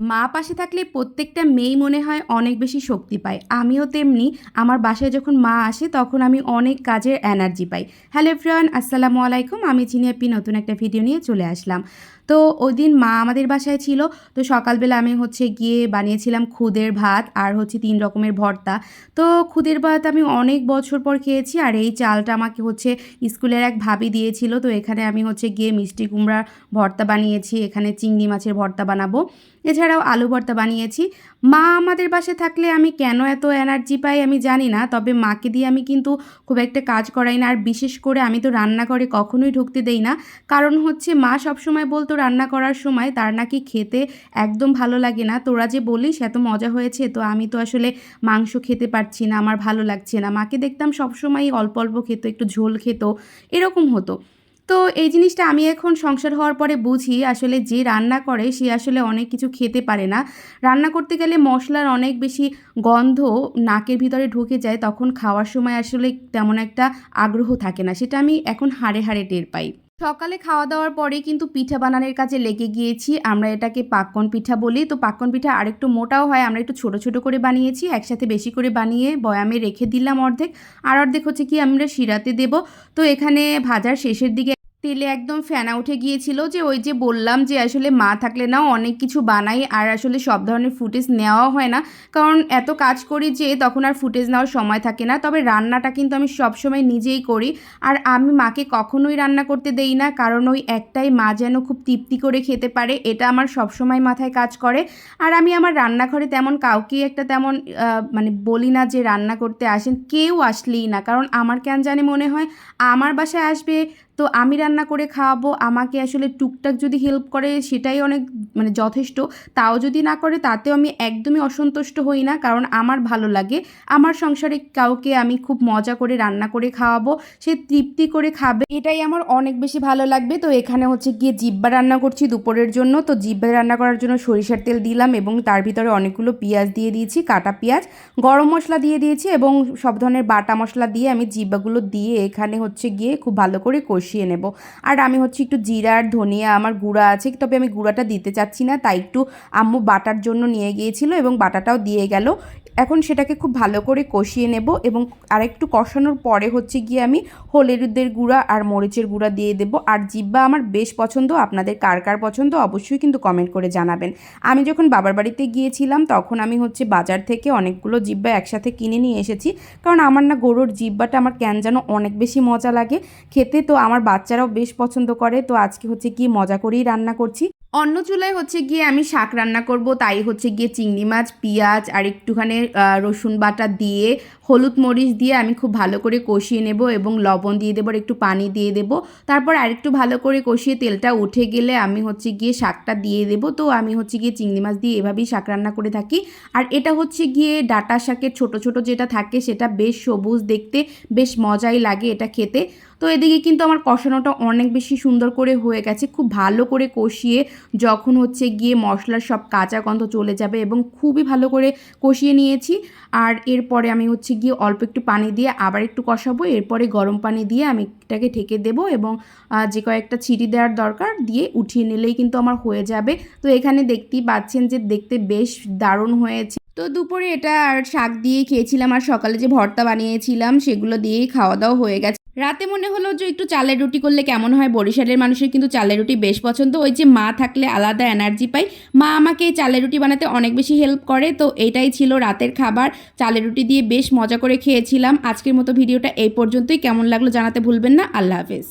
মা পাশে থাকলে প্রত্যেকটা মেয়েই মনে হয় অনেক বেশি শক্তি পায়। আমিও তেমনি, আমার বাসায় যখন মা আসে তখন আমি অনেক কাজের এনার্জি পাই। হ্যালো ফ্রেন্ড আসসালামু আলাইকুম। আমি চিনিয়াপি নতুন একটা ভিডিও নিয়ে চলে আসলাম। তো ওই দিন মা আমাদের বাসায় ছিল, তো সকালবেলা আমি হচ্ছে গিয়ে বানিয়েছিলাম খুদের ভাত আর হচ্ছে তিন রকমের ভর্তা। তো খুদের ভাত আমি অনেক বছর পর খেয়েছি আর এই চালটা আমাকে হচ্ছে স্কুলের এক ভাবি দিয়েছিল, তো এখানে আমি হচ্ছে গিয়ে মিষ্টি কুমড়ার ভর্তা বানিয়েছি, এখানে চিংড়ি মাছের ভর্তা বানাবো। এছাড়াও আলু ভর্তা বানিয়েছি। মা আমাদের বাসায় থাকলে আমি কেন এত এনার্জি পাই আমি জানি না, তবে মাকে দিয়ে আমি কিন্তু খুব একটা কাজ করাই না। আর বিশেষ করে আমি তো রান্নাঘরে কখনোই ঢুকতে দেই না। কারণ হচ্ছে মা সবসময় বলতো রান্না করার সময় তার নাকি খেতে একদম ভালো লাগে না। তোরা যে বলিস এত মজা হয়েছে, তো আমি তো আসলে মাংস খেতে পারছি না, আমার ভালো লাগছে না। মাকে দেখতাম সবসময়ই অল্প অল্প খেতো, একটু ঝোল খেত। এরকম হতো। তো এই জিনিসটা আমি এখন সংসার হওয়ার পরে বুঝি, আসলে যে রান্না করে সে আসলে অনেক কিছু খেতে পারে না। রান্না করতে গেলে মশলার অনেক বেশি গন্ধ নাকের ভিতরে ঢুকে যায়, তখন খাওয়ার সময় আসলে তেমন একটা আগ্রহ থাকে না, সেটা আমি এখন হাড়ে হাড়ে টের পাই। সকালে খাওয়া দাওয়ার পরে কিন্তু পিঠা বানানোর কাজে লেগে গিয়েছি, আমরা এটাকে পাক্কন পিঠা বলি। তো পাক্কন পিঠা আরেকটু মোটাও হয়, আমরা একটু ছোট ছোট করে বানিয়েছি, একসাথে বেশি করে বানিয়ে বয়ামে রেখে দিলাম অর্ধেক। আর অর্ধেক হচ্ছে কি, আমরা শিরাতে দেব। তো এখানে ভাজার শেষের দিকে তেলে একদম ফেনা উঠে গিয়েছিল যে ওই যে বললাম যে আসলে মা থাকলে নাও অনেক কিছু বানাই আর আসলে সব ধরনের ফুটেজ নেওয়া হয় না। কারণ এত কাজ করি যে তখন আর ফুটেজ নেওয়ার সময় থাকে না। তবে রান্নাটা কিন্তু আমি সবসময় নিজেই করি আর আমি মাকে কখনোই রান্না করতে দেই না। কারণ ওই একটাই মা যেন খুব তৃপ্তি করে খেতে পারে, এটা আমার সবসময় মাথায় কাজ করে। আর আমি আমার রান্নাঘরে তেমন কাউকেই একটা তেমন মানে বলি না যে রান্না করতে আসেন, কেউ আসলেই না। কারণ আমার কেন জানি মনে হয়, আমার বাসায় আসবে তো আমি রান্না করে খাওয়াবো, আমাকে আসলে টুকটাক যদি হেল্প করে সেটাই অনেক মানে যথেষ্ট। তাও যদি না করে তাতেও আমি একদমই অসন্তুষ্ট হই না, কারণ আমার ভালো লাগে। আমার সংসারে কাউকে আমি খুব মজা করে রান্না করে খাওয়াবো, সে তৃপ্তি করে খাবে। এটাই আমার অনেক বেশি ভালো লাগবে। তো এখানে হচ্ছে গিয়ে জিব্বা রান্না করছি দুপুরের জন্য। তো জিব্বা রান্না করার জন্য সরিষার তেল দিলাম এবং তার ভিতরে অনেকগুলো পেঁয়াজ দিয়ে দিয়েছি, কাটা পেঁয়াজ, গরম মশলা দিয়ে দিয়েছি এবং সব ধরনের বাটা মশলা দিয়ে আমি জিব্বাগুলো দিয়ে এখানে হচ্ছে গিয়ে খুব ভালো করে কষিয়ে নেব। আর আমি হচ্ছে একটু জিরা আর ধনিয়া আমার গুঁড়া আছে, তবে আমি গুঁড়াটা দিতে চাচ্ছি না, তাই একটু আম্মু বাটার জন্য নিয়ে গিয়েছিল এবং বাটাটাও দিয়ে গেল। এখন সেটাকে খুব ভালো করে কষিয়ে নেব এবং আরেকটু কষানোর পরে হচ্ছে গিয়ে আমি হলুদের গুঁড়া আর মরিচের গুঁড়া দিয়ে দেবো। আর জিব্বা আমার বেশ পছন্দ, আপনাদের কার কার পছন্দ অবশ্যই কিন্তু কমেন্ট করে জানাবেন। আমি যখন বাবার বাড়িতে গিয়েছিলাম, তখন আমি হচ্ছে বাজার থেকে অনেকগুলো জিব্বা একসাথে কিনে নিয়ে এসেছি। কারণ আমার না গরুর জিব্বাটা আমার কেন যেন অনেক বেশি মজা লাগে। খেতে তো আমার বাচ্চারাও বেশ পছন্দ করে। তো আজকে হচ্ছে কি মজা করেই রান্না করছি। অন্য চুলায় হচ্ছে গিয়ে আমি শাক রান্না করব, তাই হচ্ছে গিয়ে চিংড়ি মাছ, পেঁয়াজ আর একটুখানি রসুন বাটা দিয়ে, হলুদ মরিচ দিয়ে আমি খুব ভালো করে কষিয়ে নেব এবং লবণ দিয়ে দেবো আর একটু পানি দিয়ে দেবো। তারপর আরেকটু ভালো করে কষিয়ে তেলটা উঠে গেলে আমি হচ্ছে গিয়ে শাকটা দিয়ে দেবো। তো আমি হচ্ছে গিয়ে চিংড়ি মাছ দিয়ে এভাবেই শাক রান্না করে থাকি। আর এটা হচ্ছে গিয়ে ডাটা শাকের ছোট ছোট যেটা থাকে সেটা বেশ সবুজ দেখতে, বেশ মজাই লাগে এটা খেতে। তো এদিকে কিন্তু আমার কষানোটা অনেক বেশি সুন্দর করে হয়ে গেছে। খুব ভালো করে কষিয়ে যখন হচ্ছে গিয়ে মশলার সব কাঁচা গন্ধ চলে যাবে এবং খুবই ভালো করে কষিয়ে নিয়েছি। আর এরপরে আমি হচ্ছে গিয়ে অল্প একটু পানি দিয়ে আবার একটু কষাবো। এরপরে গরম পানি দিয়ে আমি এটাকে ঢেকে দেবো এবং যে কয়েকটা ছিটি দেওয়ার দরকার দিয়ে উঠিয়ে নিলেই কিন্তু আমার হয়ে যাবে। তো এখানে দেখতেই পাচ্ছেন যে দেখতে বেশ দারুণ হয়েছে। তো দুপুরে এটা আর শাক দিয়ে খেয়েছিলাম। আর সকালে যে ভর্তা বানিয়েছিলাম সেগুলো দিয়েই খাওয়া দাওয়া হয়ে গেছে। রাতে মনে হলো যে একটু চালের রুটি করলে কেমন হয়? বরিশালের মানুষের কিন্তু চালের রুটি বেশ পছন্দ। ওই যে মা থাকলে আলাদা এনার্জি পাই মা আমাকে এই চালের রুটি বানাতে অনেক বেশি হেল্প করে। তো এটাই ছিল রাতের খাবার। চালের রুটি দিয়ে বেশ মজা করে খেয়েছিলাম। আজকের মতো ভিডিওটা এই পর্যন্তই। কেমন লাগল জানাতে ভুলবেন না। আল্লাহ হাফেজ।